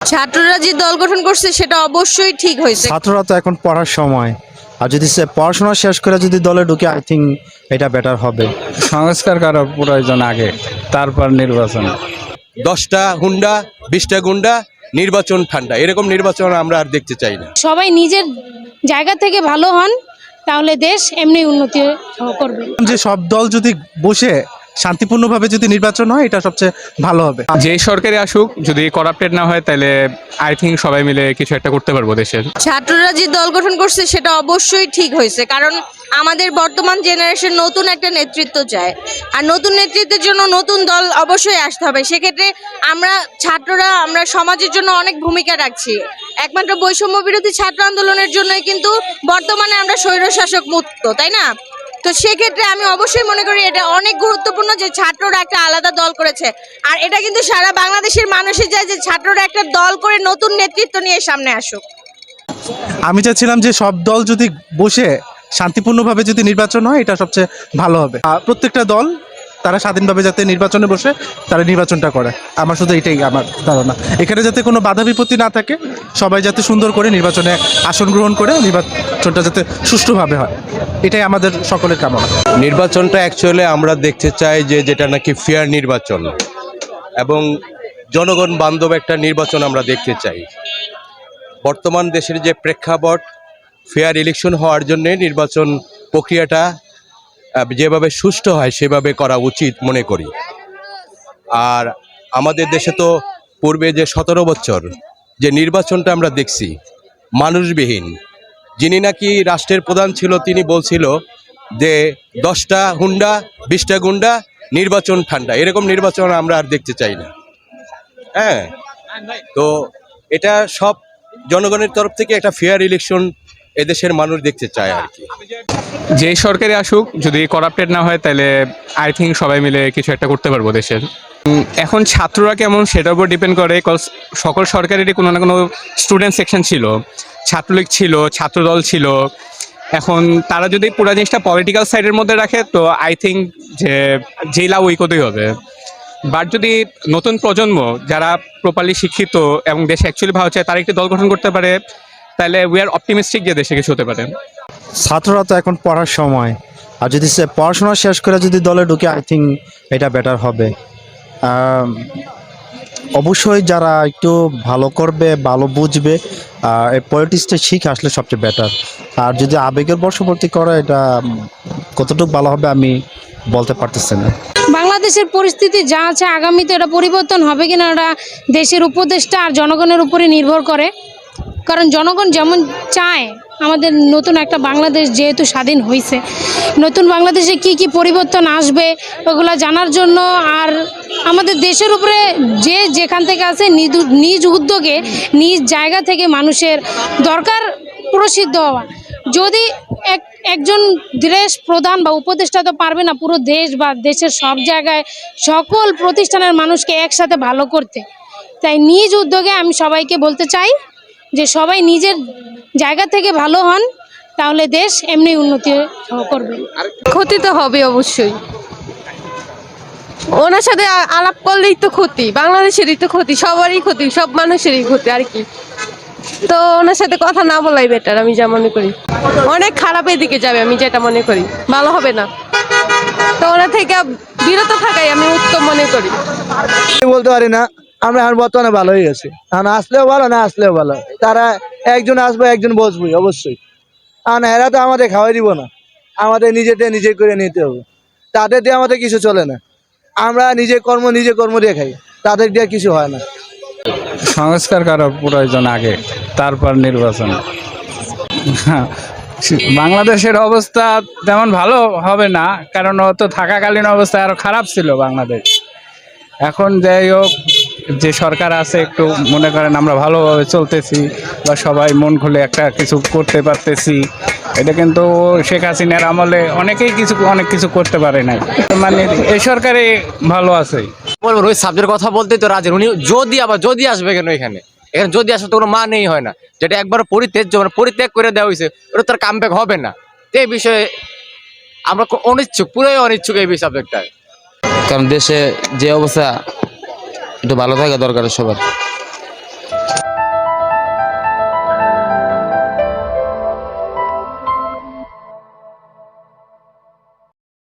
ছাত্ররা যে দল গঠন করছে সেটা অবশ্যই ঠিক হয়েছে। ছাত্ররা তো এখন পড়ার সময়। আর যদি সে পড়াশোনা শেষ করে যদি দলে ঢুকে আই থিঙ্ক এটা বেটার হবে। সংস্কার করার প্রয়োজন আগে তারপর নির্বাচন। দশটা হুন্ডা বিশটা গুন্ডা নির্বাচন ঠান্ডা। এরকম নির্বাচন আমরা আর দেখতে চাই না। সবাই নিজের জায়গা থেকে ভালো হন তাহলে দেশ এমনি উন্নতি করবে। যে সব দল যদি বসে শান্তিপূর্ণভাবে যদি নির্বাচন হয় এটা সবচেয়ে ভালো হবে। যে সরকারি আসুক যদি করাপ্টেড না হয় তাহলে আই থিঙ্ক সবাই মিলে কিছু একটা করতে পারব দেশের। ছাত্ররা যে দল গঠন করছে সেটা অবশ্যই ঠিক হয়েছে। কারণ আমাদের বর্তমান জেনারেশন নতুন একটা নেতৃত্ব চায়। আর নতুন নেতৃত্বের জন্য নতুন দল অবশ্যই আসতে হবে। সেক্ষেত্রে আমরা ছাত্ররা আমরা সমাজের জন্য অনেক ভূমিকা রাখছি। একমাত্র বৈষম্য বিরোধী ছাত্র আন্দোলনের জন্যই কিন্তু বর্তমানে আমরা স্বৈরশাসক মুক্ত তাই না? তো সেক্ষেত্রে আমি অবশ্যই মনে করি এটা অনেক গুরুত্বপূর্ণ যে ছাত্ররা একটা আলাদা দল করেছে। আর এটা কিন্তু সারা বাংলাদেশের মানুষই যায় যে ছাত্ররা একটা দল করে নতুন নেতৃত্ব নিয়ে সামনে আসুক। আমি চাচ্ছিলাম যে সব দল যদি বসে শান্তিপূর্ণভাবে যদি নির্বাচন হয়, এটা সবচেয়ে ভালো হবে। প্রত্যেকটা দল তারা স্বাধীনভাবে যাতে নির্বাচনে বসে, তারা নির্বাচনটা করে। আমার শুধু এটাই আমার ধারণা। এখানে যাতে কোনো বাধা বিপত্তি না থাকে, সবাই যাতে সুন্দর করে নির্বাচনে আসন গ্রহণ করে নির্বাচনটা যাতে সুষ্ঠুভাবে হয়। এটাই আমাদের সকলের কামনা। নির্বাচনটা অ্যাকচুয়ালি আমরা দেখতে চাই যে যেটা নাকি ফেয়ার নির্বাচন এবং জনগণ বান্ধব একটা নির্বাচন আমরা দেখতে চাই। বর্তমান দেশের যে প্রেক্ষাপট ফেয়ার ইলেকশন হওয়ার জন্য নির্বাচন প্রক্রিয়াটা যেভাবে সুষ্ঠু হয় সেভাবে করা উচিত মনে করি। আর আমাদের দেশে তো পূর্বে যে সতেরো বছর যে নির্বাচনটা আমরা দেখছি, মানুষবিহীন যিনি নাকি রাষ্ট্রের প্রধান ছিল, তিনি বলছিল যে দশটা হুন্ডা, বিশটা গুন্ডা, নির্বাচন ঠান্ডা। এরকম নির্বাচন আমরা আর দেখতে চাই না। হ্যাঁ? তো এটা সব জনগণের তরফ থেকে একটা ফেয়ার ইলেকশন এদেশের মানুষ দেখতে চায় আর কি। যে সরকারি আসুক, যদি করাপ্টেড না হয়, তাহলে আই থিঙ্ক সবাই মিলে কিছু একটা করতে পারব দেশের। এখন ছাত্ররা কেমন সেটার উপর ডিপেন্ড করে সকল সরকারেরই কোনো না কোনো স্টুডেন্ট সেকশন ছিল। ছাত্রলীগ ছিল, ছাত্রদল ছিল। এখন তারা যদি পুরো জিনিসটা পলিটিক্যাল সাইডের মধ্যে রাখে, তো আই থিঙ্ক যে যেই লাভ ওই কতই হবে। বাট যদি নতুন প্রজন্ম যারা প্রপারলি শিক্ষিত এবং দেশে অ্যাকচুয়ালি ভালো চায়, তারা একটি দল গঠন করতে পারে, তাহলে উই আর অপটিমিস্টিক যে দেশে কিছু হতে পারে। ছাত্ররা তো এখন পড়ার সময়। আর যদি সে পড়াশোনা শেষ করে যদি দলে ঢুকে আই থিঙ্ক এটা বেটার হবে। অবশ্যই যারা একটু ভালো করবে, ভালো বুঝবে এই পলিটিক্সটা শিখে আসলে সবচেয়ে বেটার আর যদি আবেগের বর্ষবর্তী করে, এটা কতটুকু ভালো হবে আমি বলতে পারতেছি না। বাংলাদেশের পরিস্থিতি যা আছে, আগামীতে এটা পরিবর্তন হবে কিনা, এটা দেশের উপদেষ্টা আর জনগণের উপরে নির্ভর করে। কারণ জনগণ যেমন চায় আমাদের নতুন একটা বাংলাদেশ যেহেতু স্বাধীন হয়েছে নতুন বাংলাদেশে কি কি পরিবর্তন আসবে ওগুলো জানার জন্য আর আমাদের দেশের উপরে যে যেখান থেকে আছে নিজ- উদ্যোগে, নিজ জায়গা থেকে মানুষের দরকার প্রসিদ্ধ হওয়া। যদি এক, একজন দেশ প্রধান বা উপদেষ্টা তো পারবে না পুরো দেশ বা দেশের সব জায়গায় সকল প্রতিষ্ঠানের মানুষকে একসাথে ভালো করতে। তাই নিজ উদ্যোগে আমি সবাইকে বলতে চাই যে সবাই নিজের জায়গা থেকে ভালো হন তাহলে দেশ এমনি উন্নতি করবে। ক্ষতি তো হবে অবশ্যই। ওনার সাথে আলাপ করলেই তো ক্ষতি বাংলাদেশেরই তো ক্ষতি সবারই ক্ষতি সব মানুষেরই ক্ষতি আর কি। তো ওনার সাথে কথা না বলাই বেটার আমি যা মনে করি। অনেক খারাপের দিকে যাবে আমি যেটা মনে করি। ভালো হবে না। তো ওনার থেকে বিরত থাকাই আমি উত্তম মনে করি। বলতে পারি না। আমরা এখন বর্তমানে ভালো হয়ে গেছি। এখন আসলেও ভালো না আসলেও ভালো। তারা একজন আসবে একজন বসবই অবশ্যই। আর এরা তো আমাদের খাওয়াই দিব না। আমাদের নিজেতে নিজে করে নিতে হবে। তাদের দিয়ে আমাদের কিছু চলে না। আমরা নিজে কর্ম নিজে কর্ম দিয়ে খাই। তাদের দিয়ে কিছু হয় না। সংস্কার করার প্রয়োজন আগে তারপর নির্বাচন। হ্যাঁ, বাংলাদেশের অবস্থা তেমন ভালো হবে না কারণ ও তো থাকাকালীন অবস্থা আরও খারাপ ছিল বাংলাদেশ। এখন যাই হোক যে সরকার আছে একটু মনে করেন আমরা ভালোভাবে চলতেছি বা সবাই মন খুলে একটা কিছু করতে পারতেছি এটা কিন্তু শেখ হাসিনার আমলে অনেকেই কিছু অনেক কিছু করতে পারে নাই। মানে এই সরকারে ভালো আছে। বলব রোহিত সাবজেক্টের কথা বলতেই তো রাজি উনি যদি আবার যদি আসবে কেন এখানে? এখানে যদি আসবে তো কোনো মানেই হয় না। যেটা একবার পরিত্যাগ মানে পরিত্যাগ করে দেওয়া হয়েছে ওটা তার কামব্যাক হবে না। এই বিষয়ে আমরা খুব অনিচ্ছুক পুরোই অনিচ্ছুক এই সাবজেক্টটা কারণ দেশে যে অবস্থা একটু ভালো থাকা দরকার সবার।